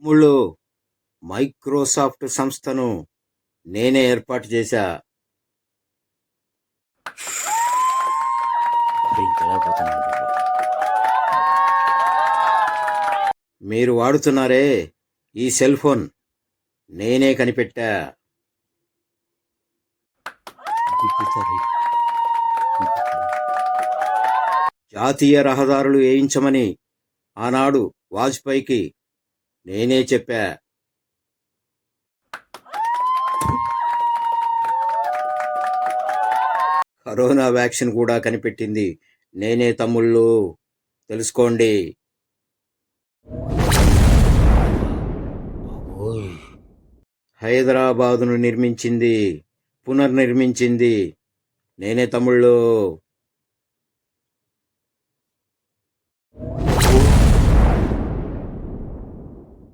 తమ్ముళ్ళు మైక్రోసాఫ్ట్ సంస్థను నేనే ఏర్పాటు చేశా. మీరు వాడుతున్నారే ఈ సెల్ ఫోన్? నేనే కనిపెట్టా. జాతీయ రహదారులు వేయించమని ఆనాడు వాజ్పేయికి నేనే చెప్పా. కరోనా వ్యాక్సిన్ కూడా కనిపెట్టింది. నేనే తమ్ముళ్ళు. తెలుసుకోండి. హైదరాబాదును నిర్మించింది పునర్నిర్మించింది. నేనే తమ్ముళ్ళు.